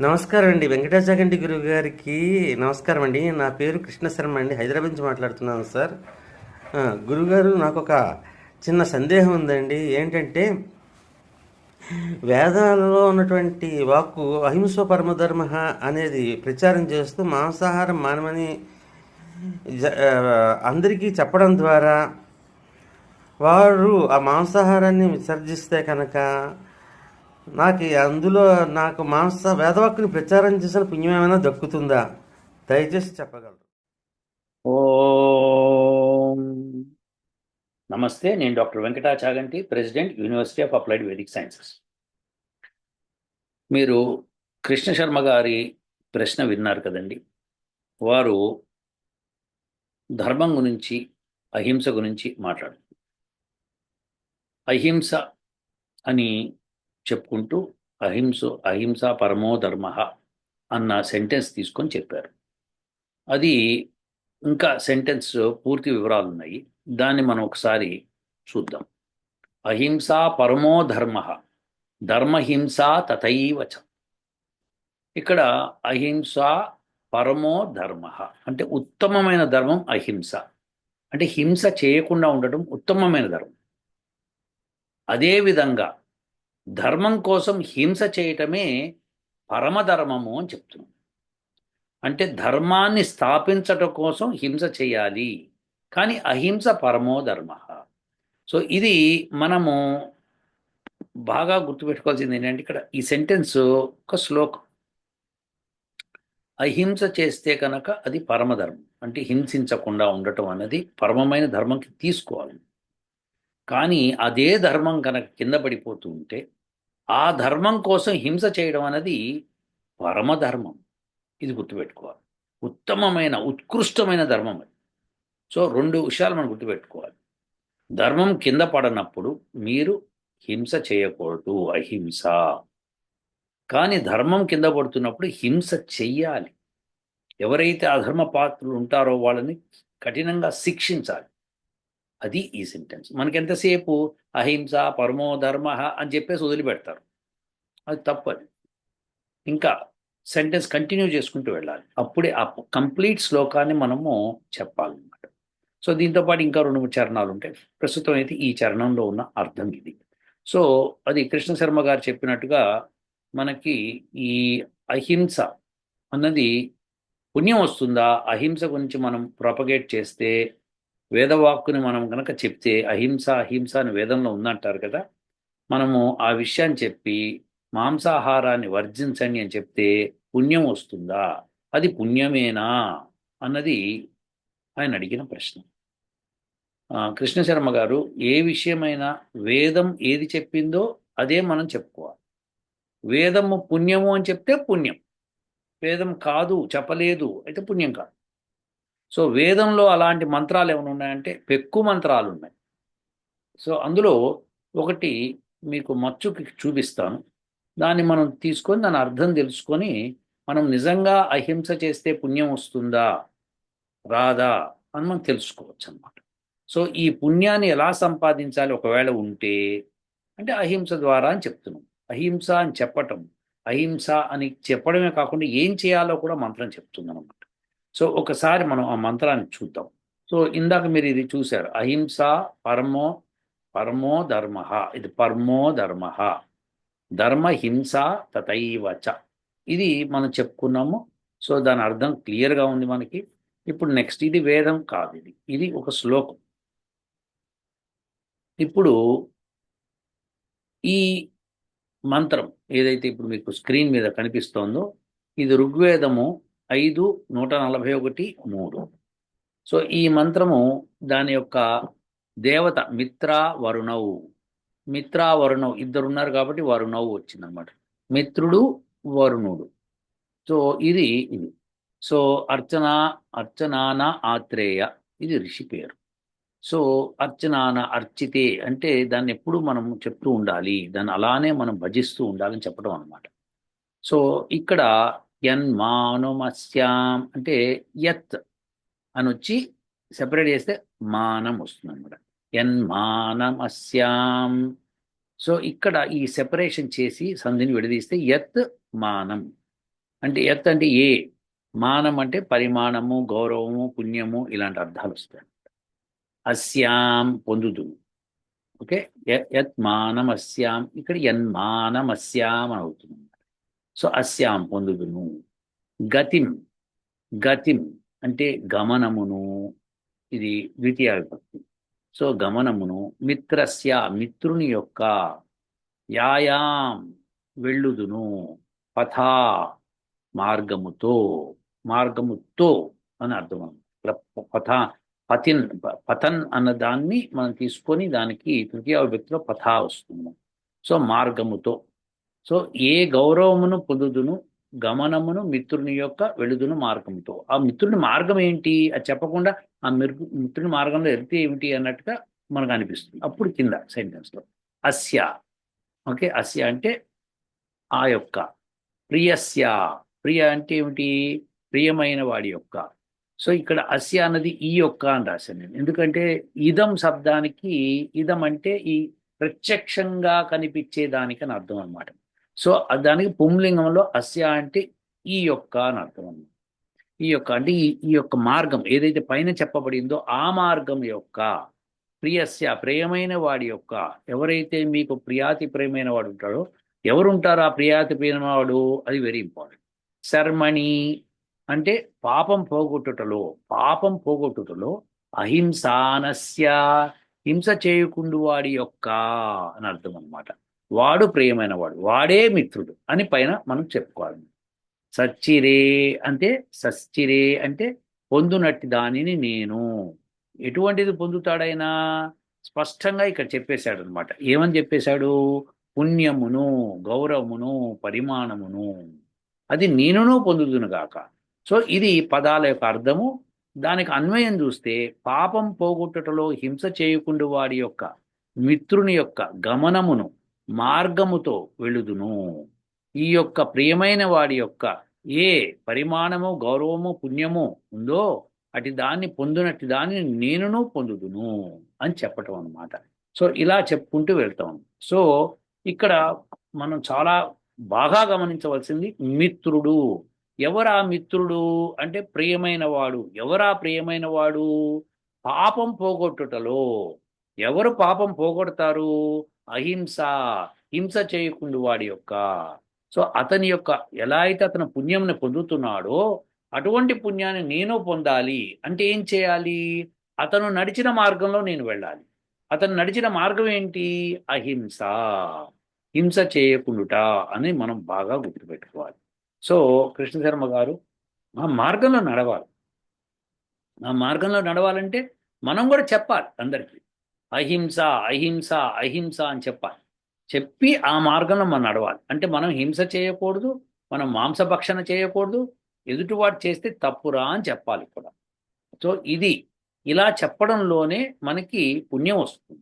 నమస్కారం అండి. వెంకటాచగంటి గురువు గారికి నమస్కారం అండి. నా పేరు కృష్ణ శర్మ అండి. హైదరాబాద్ నుంచి మాట్లాడుతున్నాను సార్. గురుగారు నాకు ఒక చిన్న సందేహం ఉందండి. ఏంటంటే వేదాలలో ఉన్నటువంటి వాక్కు అహింస పరమధర్మ అనేది ప్రచారం చేస్తూ మాంసాహారం మానమని జ- అందరికీ చెప్పడం ద్వారా వారు ఆ మాంసాహారాన్ని విసర్జిస్తే కనుక నాకు అందులో నాకు మాంస వేదవాక్కుని ప్రచారం చేసిన పుణ్యం ఏమైనా దక్కుతుందా? దయచేసి చెప్పగలరు. ఓం. నమస్తే నేను doctor Venkata Chaganti president university of applied Vedic sciences. మీరు కృష్ణ శర్మ గారి ప్రశ్న విన్నారు కదండి. వారు ధర్మం గురించి అహింస గురించి మాట్లాడు అహింస అని చెప్పుకుంటూ అహింస అహింస పరమో ధర్మ అన్న సెంటెన్స్ తీసుకొని చెప్పారు. అది ఇంకా సెంటెన్స్ పూర్తి వివరాలు ఉన్నాయి. దాన్ని మనం ఒకసారి చూద్దాం. అహింస పరమో ధర్మ ధర్మహింస తథైవచ. ఇక్కడ అహింస పరమో ధర్మ అంటే ఉత్తమమైన ధర్మం అహింస. అంటే హింస చేయకుండా ఉండటం ఉత్తమమైన ధర్మం. అదేవిధంగా ధర్మం కోసం హింస చేయటమే పరమధర్మము అని చెప్తున్నాం అంటే ధర్మాన్ని స్థాపించటం కోసం హింస చేయాలి కానీ అహింస పరమో ధర్మ. సో ఇది మనము బాగా గుర్తుపెట్టుకోవాల్సింది ఏంటంటే ఇక్కడ ఈ సెంటెన్స్ ఒక శ్లోకం. అహింస చేస్తే కనుక అది పరమధర్మం. అంటే హింసించకుండా ఉండటం అనేది పరమమైన ధర్మంకి తీసుకోవాలి. కానీ అదే ధర్మం కనుక కింద పడిపోతూ ఉంటే ఆ ధర్మం కోసం హింస చేయడం అనేది పరమధర్మం ఇది గుర్తుపెట్టుకోవాలి. ఉత్తమమైన ఉత్కృష్టమైన ధర్మం అది. సో రెండు విషయాలు మనం గుర్తుపెట్టుకోవాలి. ధర్మం కింద పడనప్పుడు మీరు హింస చేయకూడదు అహింస. కానీ ధర్మం కింద పడుతున్నప్పుడు హింస చెయ్యాలి. ఎవరైతే అధర్మ పాత్రలు ఉంటారో వాళ్ళని కఠినంగా శిక్షించాలి. అది ఈ సిమ్టమ్స్ మనకి ఎంతసేపు? అహింస పరమో ధర్మ అని చెప్పేసి వదిలిపెడతారు. అది తప్పది ఇంకా సెంటెన్స్ కంటిన్యూ చేసుకుంటూ వెళ్ళాలి. అప్పుడే ఆ కంప్లీట్ శ్లోకాన్ని మనము చెప్పాలన్నమాట. సో దీంతో పాటు ఇంకా రెండు మూడు చరణాలు ఉంటాయి. ప్రస్తుతం అయితే ఈ చరణంలో ఉన్న అర్థం ఇది. సో అది కృష్ణ శర్మ గారు చెప్పినట్టుగా మనకి ఈ అహింస అన్నది పుణ్యం వస్తుందా? అహింస గురించి మనం ప్రొపగేట్ చేస్తే వేదవాక్కుని మనం కనుక చెప్తే అహింస అహింస అని వేదంలో ఉందంటారు కదా మనము ఆ విషయాన్ని చెప్పి మాంసాహారాన్ని వర్జించండి అని చెప్తే పుణ్యం వస్తుందా? అది పుణ్యమేనా? అన్నది ఆయన అడిగిన ప్రశ్న. కృష్ణశర్మ గారు ఏ విషయమైనా వేదం ఏది చెప్పిందో అదే మనం చెప్పుకోవాలి. వేదము పుణ్యము అని చెప్తే పుణ్యం. వేదం కాదు చెప్పలేదు అయితే పుణ్యం కాదు. సో వేదంలో అలాంటి మంత్రాలు ఏమైనా ఉన్నాయంటే పెక్కు మంత్రాలు ఉన్నాయి. సో అందులో ఒకటి మీకు మచ్చుకి చూపిస్తాను. దాన్ని మనం తీసుకొని దాని అర్థం తెలుసుకొని మనం నిజంగా అహింస చేస్తే పుణ్యం వస్తుందా? రాదా? అని మనం తెలుసుకోవచ్చు అన్నమాట సో ఈ పుణ్యాన్ని ఎలా సంపాదించాలి? ఒకవేళ ఉంటే అంటే అహింస ద్వారా అని చెప్తున్నాం. అహింస అని చెప్పటం. అహింస అని చెప్పడమే కాకుండా ఏం చేయాలో కూడా మంత్రం చెప్తుందనమాట సో ఒకసారి మనం ఆ మంత్రాన్ని చూద్దాం. సో ఇందాక మీరు ఇది చూశారు. అహింస పరమో పరమో ధర్మ. ఇది పరమో ధర్మ. ధర్మ హింస తథైవ చ. ఇది మనం చెప్పుకున్నాము. సో దాని అర్థం క్లియర్గా ఉంది మనకి. ఇప్పుడు నెక్స్ట్ ఇది వేదం కాదు ఇది. ఇది ఒక శ్లోకం. ఇప్పుడు ఈ మంత్రం ఏదైతే ఇప్పుడు మీకు స్క్రీన్ మీద కనిపిస్తోందో ఇది ఋగ్వేదము ఐదు నూట నలభై ఒకటి మూడు. సో ఈ మంత్రము దాని యొక్క దేవత మిత్ర వరుణవు. మిత్ర వరుణవు. ఇద్దరు ఉన్నారు కాబట్టి వరుణవు వచ్చిందనమాట మిత్రుడు వరుణుడు. సో ఇది ఇది. సో అర్చన అర్చనాన ఆత్రేయ. ఇది ఋషి పేరు. సో అర్చనాన అర్చితే అంటే దాన్ని ఎప్పుడు మనం చెప్తూ ఉండాలి. దాన్ని అలానే మనం భజిస్తూ ఉండాలని చెప్పడం అనమాట సో ఇక్కడ యన్మానుమస్యాం అంటే యత్ అని వచ్చి సెపరేట్ చేస్తే మానం వస్తుంది అనమాట యన్మానమస్యాం. సో ఇక్కడ ఈ సెపరేషన్ చేసి సంధిని విడదీస్తే యత్ మానం. అంటే ఎత్ అంటే ఏ? మానం అంటే పరిమాణము గౌరవము పుణ్యము ఇలాంటి అర్థాలు వస్తాయి అస్యాం పొందుదు ఓకే? యత్ మానం అస్యాం ఇక్కడ యన్మానం అస్యాం అని అవుతుంది సో అస్యాం పొందుదును గతిం గతిం అంటే గమనమును ఇది ద్వితీయ విభక్తి. సో గమనమును మిత్రస్య మిత్రుని యొక్క యాయాం వెళ్ళుదును పథా మార్గముతో మార్గముతో అని అర్థం పథ పతిన్ పతన్ అన్న దాన్ని మనం తీసుకొని దానికి తృతీయ విభక్తిలో పథా వస్తుంది. సో మార్గముతో సో ఏ గౌరవమును పొందుదును గమనమును మిత్రుని యొక్క వెళుదును మార్గంతో ఆ మిత్రుని మార్గం ఏంటి? అది చెప్పకుండా ఆ మిరు మిత్రుని మార్గంలో వెళ్తే ఏమిటి అన్నట్టుగా మనకు అనిపిస్తుంది. అప్పుడు కింద సెంటెన్స్లో. లో అస్య. ఓకే? అస్య అంటే ఆ యొక్క. ప్రియస్య. ప్రియ అంటే ఏమిటి? ప్రియమైన వాడి యొక్క. సో ఇక్కడ అస్య అన్నది ఈ యొక్క అని రాశాను నేను. ఎందుకంటే ఇదం శబ్దానికి ఇదం అంటే ఈ ప్రత్యక్షంగా కనిపించే దానికి అని అర్థం అనమాట సో దానికి పుంలింగంలో అస్య అంటే ఈ యొక్క అని అర్థం అన్నమాట. ఈ యొక్క అంటే ఈ ఈ యొక్క మార్గం ఏదైతే పైన చెప్పబడిందో ఆ మార్గం యొక్క ప్రియస్య ప్రియమైన వాడి యొక్క ఎవరైతే మీకు ప్రియాతి ప్రియమైన వాడు ఉంటాడో ఎవరుంటారు ఆ ప్రియాతి ప్రియమైన వాడు? అది వెరీ ఇంపార్టెంట్ శర్మణి అంటే పాపం పోగొట్టుటలో పాపం పోగొట్టుటలో అహింసానస్య హింస చేయకుండు వాడి యొక్క అని అర్థం అన్నమాట. వాడు ప్రియమైన వాడు వాడే మిత్రుడు అని పైన మనం చెప్పుకోవాలి. సచ్చిరే అంటే సచ్చిరే అంటే పొందునట్టి దానిని నేను. ఎటువంటిది పొందుతాడైనా? స్పష్టంగా ఇక్కడ చెప్పేశాడు అనమాట ఏమని చెప్పేశాడు? పుణ్యమును గౌరవమును పరిమాణమును. అది నేనును పొందుదును గాక. సో ఇది పదాల యొక్క అర్థము. దానికి అన్వయం చూస్తే పాపం పోగొట్టుటలో హింస చేయకుండా వాడి యొక్క మిత్రుని యొక్క గమనమును మార్గముతో వెళుదును. ఈ యొక్క ప్రియమైన వాడి యొక్క ఏ పరిమాణము గౌరవము పుణ్యము ఉందో అటు దాన్ని పొందినట్టు దాన్ని నేనును పొందుదును అని చెప్పటం అన్నమాట. సో ఇలా చెప్పుకుంటూ వెళ్తాం. సో ఇక్కడ మనం చాలా బాగా గమనించవలసింది మిత్రుడు. ఎవరా మిత్రుడు? అంటే ప్రియమైన వాడు. ఎవరా ప్రియమైన వాడు? పాపం పోగొట్టుటలో. ఎవరు పాపం పోగొడతారు? అహింస హింస చేయకుండా వాడి యొక్క సో అతని యొక్క ఎలా అయితే అతను పుణ్యంని పొందుతున్నాడో అటువంటి పుణ్యాన్ని నేను పొందాలి అంటే ఏం చేయాలి? అతను నడిచిన మార్గంలో నేను వెళ్ళాలి. అతను నడిచిన మార్గం ఏంటి? అహింస. హింస చేయకుండుట అని మనం బాగా గుర్తుపెట్టుకోవాలి. సో కృష్ణ శర్మ గారు ఆ మార్గంలో నడవాలి. ఆ మార్గంలో నడవాలంటే మనం కూడా చెప్పాలి అందరికీ. అహింస అహింస అహింస అని చెప్పాలి. చెప్పి ఆ మార్గంలో మనం నడవాలి. అంటే మనం హింస చేయకూడదు మనం మాంసభక్షణ చేయకూడదు ఎదుటివాడు చేస్తే తప్పురా అని చెప్పాలి కూడా. సో ఇది ఇలా చెప్పడంలోనే మనకి పుణ్యం వస్తుంది.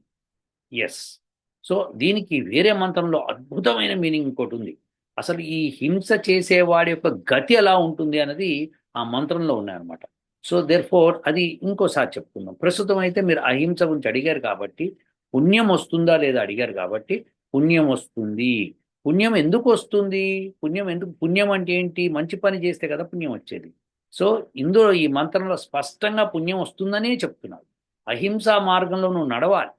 ఎస్ సో దీనికి వేరే మంత్రంలో అద్భుతమైన మీనింగ్ ఇంకోటి ఉంది. అసలు ఈ హింస చేసేవాడి యొక్క గతి ఎలా ఉంటుంది అన్నది ఆ మంత్రంలో ఉన్నాయన్నమాట. సో దేర్ ఫోర్ అది ఇంకోసారి చెప్పుకుందాం. ప్రస్తుతం అయితే మీరు అహింస గురించి అడిగారు కాబట్టి పుణ్యం వస్తుందా లేదా అడిగారు కాబట్టి పుణ్యం వస్తుంది. పుణ్యం ఎందుకు వస్తుంది? పుణ్యం ఎందుకు పుణ్యం అంటే ఏంటి? మంచి పని చేస్తే కదా పుణ్యం వచ్చేది. సో ఇందులో ఈ మంత్రంలో స్పష్టంగా పుణ్యం వస్తుందనే చెప్తున్నారు అహింసా మార్గంలో నువ్వు నడవాలి.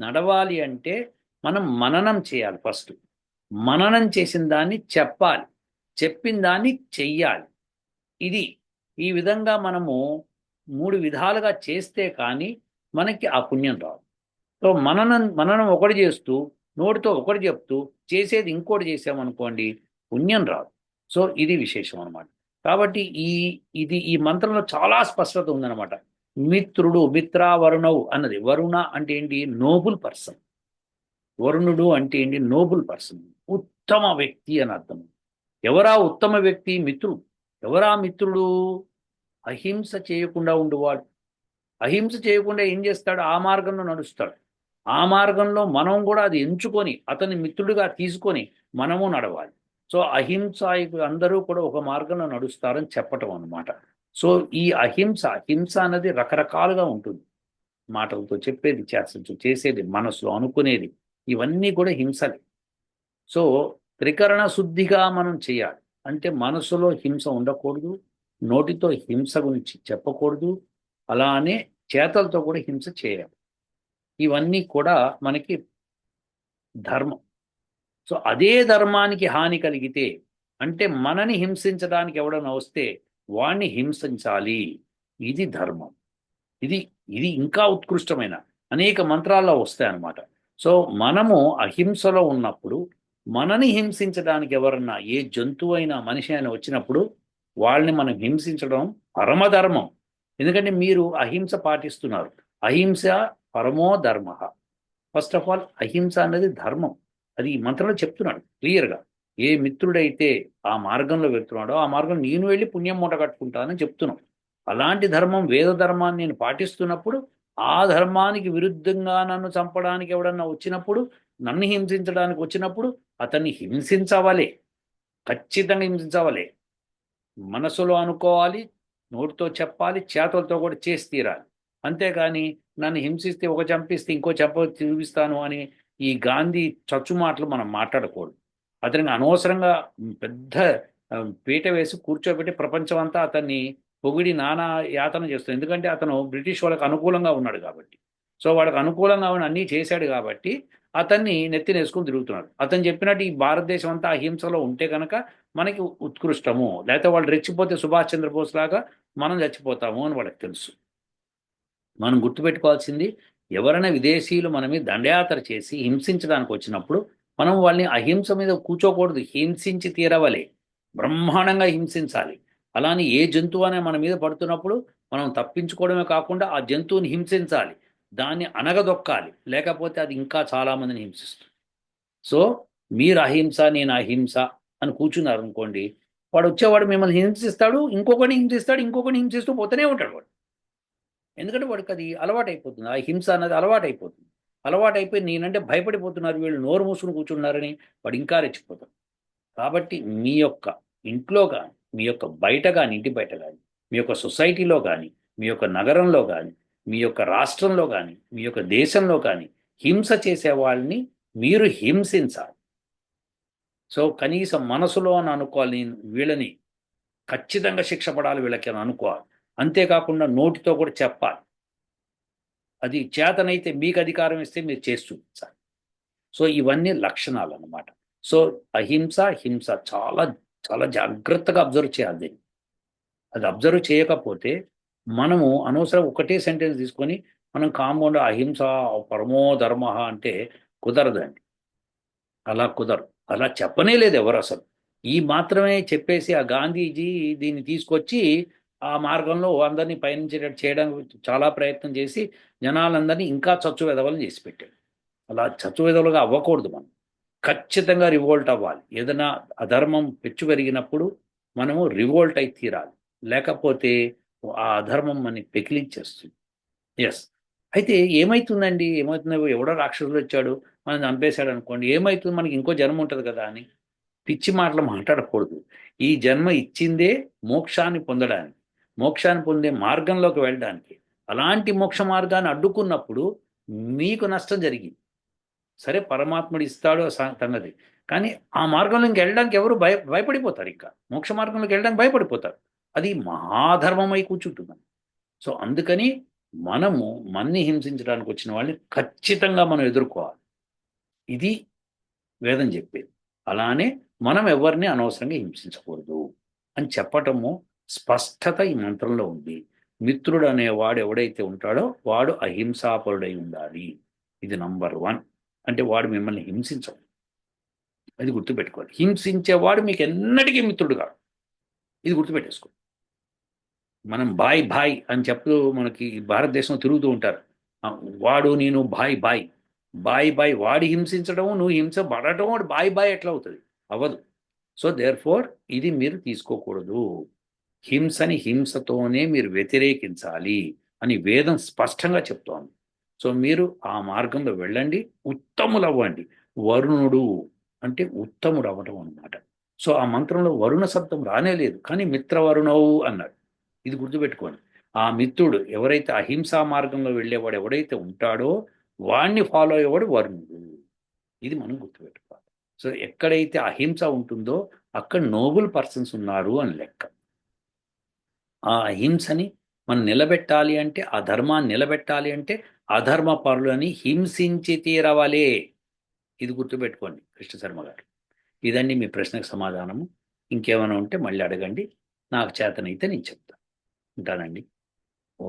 నడవాలి అంటే మనం మననం చేయాలి ఫస్ట్. మననం చేసిన దాన్ని చెప్పాలి. చెప్పిన దాన్ని చెయ్యాలి. ఇది ఈ విధంగా మనము మూడు విధాలుగా చేస్తే కానీ మనకి ఆ పుణ్యం రాదు. సో మననం మననం ఒకటి చేస్తూ నోటితో ఒకటి చెప్తూ చేసేది ఇంకోటి చేసామనుకోండి పుణ్యం రాదు. సో ఇది విశేషం అనమాట కాబట్టి ఈ ఇది ఈ మంత్రంలో చాలా స్పష్టత ఉందన్నమాట. మిత్రుడు మిత్రా వరుణవు అన్నది. వరుణ అంటే ఏంటి? Noble person. వరుణుడు అంటే ఏంటి? Noble person. ఉత్తమ వ్యక్తి అని అర్థం. ఎవరా ఉత్తమ వ్యక్తి? మిత్రుడు. ఎవరా మిత్రుడు? అహింస చేయకుండా ఉండువాడు. అహింస చేయకుండా ఏం చేస్తాడు? ఆ మార్గంలో నడుస్తాడు. ఆ మార్గంలో మనం కూడా అది ఎంచుకొని అతని మిత్రుడిగా తీసుకొని మనము నడవాలి. సో అహింసాయకు అందరూ కూడా ఒక మార్గంలో నడుస్తారని చెప్పటం అన్నమాట. సో ఈ అహింస హింస అనేది రకరకాలుగా ఉంటుంది. మాటలతో చెప్పేది చేస్తుంది చేసేది మనసులో అనుకునేది ఇవన్నీ కూడా హింసలే. సో త్రికరణ శుద్ధిగా మనం చేయాలి. అంటే మనసులో హింస ఉండకూడదు నోటితో హింస గురించి చెప్పకూడదు అలానే చేతలతో కూడా హింస చేయాలి ఇవన్నీ కూడా మనకి ధర్మం. సో అదే ధర్మానికి హాని కలిగితే అంటే మనని హింసించడానికి ఎవడన్నా వస్తే వాణ్ణి హింసించాలి. ఇది ధర్మం. ఇది ఇది ఇంకా ఉత్కృష్టమైన అనేక మంత్రాల్లో వస్తాయి అన్నమాట సో మనము అహింసలో ఉన్నప్పుడు మనని హింసించడానికి ఎవరన్నా ఏ జంతువు అయినా మనిషి అయినా వచ్చినప్పుడు వాళ్ళని మనం హింసించడం పరమధర్మం. ఎందుకంటే మీరు అహింస పాటిస్తున్నారు. అహింస పరమో ధర్మ. ఫస్ట్ ఆఫ్ ఆల్ అహింస అనేది ధర్మం. అది ఈ మంత్రంలో చెప్తున్నాడు క్లియర్గా. ఏ మిత్రుడైతే ఆ మార్గంలో వెళ్తున్నాడో ఆ మార్గం నేను వెళ్ళి పుణ్యం మూట కట్టుకుంటానని చెప్తున్నాం. అలాంటి ధర్మం వేద ధర్మాన్ని నేను పాటిస్తున్నప్పుడు ఆ ధర్మానికి విరుద్ధంగా నన్ను చంపడానికి ఎవడన్నా వచ్చినప్పుడు నన్ను హింసించడానికి వచ్చినప్పుడు అతన్ని హింసించవలే. ఖచ్చితంగా హింసించవలే. మనసులో అనుకోవాలి నోటితో చెప్పాలి చేతులతో కూడా చేసి తీరాలి. అంతేగాని నన్ను హింసిస్తే ఒక చంపిస్తే ఇంకో చంప చూపిస్తాను అని ఈ గాంధీ చచ్చు మాటలు మనం మాట్లాడకూడదు. అతనికి అనవసరంగా పెద్ద పీట వేసి కూర్చోబెట్టి ప్రపంచం అంతా అతన్ని పొగిడి నానా యాతన చేస్తుంది. ఎందుకంటే అతను బ్రిటిష్ వాళ్ళకి అనుకూలంగా ఉన్నాడు కాబట్టి. సో వాళ్ళకి అనుకూలంగా ఉన్న అన్నీ చేశాడు కాబట్టి అతన్ని నెత్తినేసుకుని తిరుగుతున్నాడు. అతను చెప్పినట్టు ఈ భారతదేశం అంతా అహింసలో ఉంటే కనుక మనకి ఉత్కృష్టము. లేకపోతే వాళ్ళు రెచ్చిపోతే సుభాష్ చంద్రబోస్ లాగా మనం చచ్చిపోతాము అని వాళ్ళకి తెలుసు. మనం గుర్తుపెట్టుకోవాల్సింది ఎవరైనా విదేశీయులు మన మీద దండయాత్ర చేసి హింసించడానికి వచ్చినప్పుడు మనం వాళ్ళని అహింస మీద కూర్చోకూడదు. హింసించి తీరవలే. బ్రహ్మాండంగా హింసించాలి. అలానే ఏ జంతువు అనే మన మీద పడుతున్నప్పుడు మనం తప్పించుకోవడమే కాకుండా ఆ జంతువుని హింసించాలి. దాన్ని అనగదొక్కాలి. లేకపోతే అది ఇంకా చాలామందిని హింసిస్తుంది. సో మీరు అహింస నేను అహింస అని కూర్చున్నారు అనుకోండి వాడు వచ్చేవాడు మిమ్మల్ని హింసిస్తాడు ఇంకొకటి హింసిస్తాడు ఇంకొకటి హింసిస్తూ పోతూనే ఉంటాడు వాడు. ఎందుకంటే వాడికి అది అలవాటు అయిపోతుంది ఆ హింస అన్నది అలవాటు అయిపోతుంది అలవాటు అయిపోయి నేనంటే భయపడిపోతున్నారు వీళ్ళు నోరు మూసుకుని కూర్చున్నారని వాడు ఇంకా రెచ్చిపోతాడు. కాబట్టి మీ యొక్క ఇంట్లో కానీ మీ యొక్క బయట కానీ ఇంటి బయట కానీ మీ యొక్క సొసైటీలో కానీ మీ యొక్క నగరంలో కానీ మీ యొక్క రాష్ట్రంలో కానీ మీ యొక్క దేశంలో కానీ హింస చేసే వాళ్ళని మీరు హింసించాలి. సో కనీసం మనసులో అని అనుకోవాలి వీళ్ళని ఖచ్చితంగా శిక్ష పడాలి వీళ్ళకి అని అనుకోవాలి. అంతేకాకుండా నోటితో కూడా చెప్పాలి. అది చేతనైతే మీకు అధికారం ఇస్తే మీరు చేసి చూపించాలి. సో ఇవన్నీ లక్షణాలు అన్నమాట సో అహింస హింస చాలా చాలా జాగ్రత్తగా అబ్జర్వ్ చేయాలి దీన్ని. అది అబ్జర్వ్ చేయకపోతే మనము అనవసరం ఒకటే సెంటెన్స్ తీసుకొని మనం కాంపౌండ్ అహింస పరమో ధర్మ అంటే కుదరదండి. అలా కుదరదు. అలా చెప్పనే లేదు ఎవరు అసలు. ఈ మాత్రమే చెప్పేసి ఆ గాంధీజీ దీన్ని తీసుకొచ్చి ఆ మార్గంలో అందరినీ పయనించేటట్టు చేయడానికి చాలా ప్రయత్నం చేసి జనాలందరినీ ఇంకా చచ్చు వెదవలను చేసి పెట్టాడు అలా చచ్చు వెదవలుగా అవ్వకూడదు మనం. ఖచ్చితంగా రివోల్ట్ అవ్వాలి. ఏదైనా అధర్మం పెచ్చు పెరిగినప్పుడు మనము రివోల్ట్ అయి తీరాలి. లేకపోతే ఆ అధర్మం మనకి పెకిలించేస్తుంది. ఎస్ అయితే ఏమవుతుందండి ఏమవుతుందో ఎవడో రాక్షసులు వచ్చాడు మనం చంపేశాడు అనుకోండి ఏమవుతుంది మనకి ఇంకో జన్మ ఉంటుంది కదా అని పిచ్చి మాటలు మాట్లాడకూడదు. ఈ జన్మ ఇచ్చిందే మోక్షాన్ని పొందడానికి మోక్షాన్ని పొందే మార్గంలోకి వెళ్ళడానికి. అలాంటి మోక్ష మార్గాన్ని అడ్డుకున్నప్పుడు మీకు నష్టం జరిగింది. సరే పరమాత్ముడు ఇస్తాడు సంగతి. కానీ ఆ మార్గంలో ఇంక వెళ్ళడానికి ఎవరు భయ భయపడిపోతారు ఇంకా. మోక్ష మార్గంలోకి వెళ్ళడానికి భయపడిపోతారు. అది మహాధర్మమై కూర్చుంటుంది సో అందుకని మనము మన్ని హింసించడానికి వచ్చిన వాళ్ళని ఖచ్చితంగా మనం ఎదుర్కోవాలి. ఇది వేదం చెప్పేది. అలానే మనం ఎవరిని అనవసరంగా హింసించకూడదు అని చెప్పటము స్పష్టత ఈ మంత్రంలో ఉంది. మిత్రుడు అనేవాడు ఎవడైతే ఉంటాడో వాడు అహింసాపరుడై ఉండాలి. ఇది నంబర్ వన్. అంటే వాడు మిమ్మల్ని హింసించడు. అది గుర్తుపెట్టుకోవాలి హింసించేవాడు మీకు ఎన్నటికీ మిత్రుడు కాదు ఇది గుర్తుపెట్టేసుకోండి. మనం బాయ్ బాయ్ అని చెప్తూ మనకి భారతదేశంలో తిరుగుతూ ఉంటారు. వాడు నేను బాయ్ బాయ్. బాయ్ బాయ్ వాడి హింసించడం నువ్వు హింస పడటం వాడు బాయ్ బాయ్ ఎట్లా అవుతుంది? అవ్వదు. సో దేర్ ఫోర్ ఇది మీరు తీసుకోకూడదు. హింసని హింసతోనే మీరు వ్యతిరేకించాలి అని వేదం స్పష్టంగా చెప్తోంది. సో మీరు ఆ మార్గంలో వెళ్ళండి ఉత్తములు అవ్వండి వరుణుడు అంటే ఉత్తముడు అవ్వటం అన్నమాట సో ఆ మంత్రంలో వరుణ శబ్దం రానే లేదు కానీ మిత్రవరుణవు అన్నాడు. ఇది గుర్తుపెట్టుకోండి. ఆ మిత్రుడు ఎవరైతే అహింసా మార్గంలో వెళ్ళేవాడు ఎవడైతే ఉంటాడో వాణ్ణి ఫాలో అయ్యేవాడు వరుణుడు. ఇది మనం గుర్తుపెట్టుకోవాలి. సో ఎక్కడైతే అహింస ఉంటుందో అక్కడ నోబుల్ పర్సన్స్ ఉన్నారు అని లెక్క. ఆ అహింసని మనం నిలబెట్టాలి అంటే ఆ ధర్మాన్ని నిలబెట్టాలి అంటే అధర్మ పరులని హింసించి తీరవలే. ఇది గుర్తుపెట్టుకోండి కృష్ణ శర్మ గారు. ఇదండి మీ ప్రశ్నకు సమాధానము. ఇంకేమైనా ఉంటే మళ్ళీ అడగండి. నాకు చేతనైతే నేను చెప్తాను. ఉంటానండి. ఓ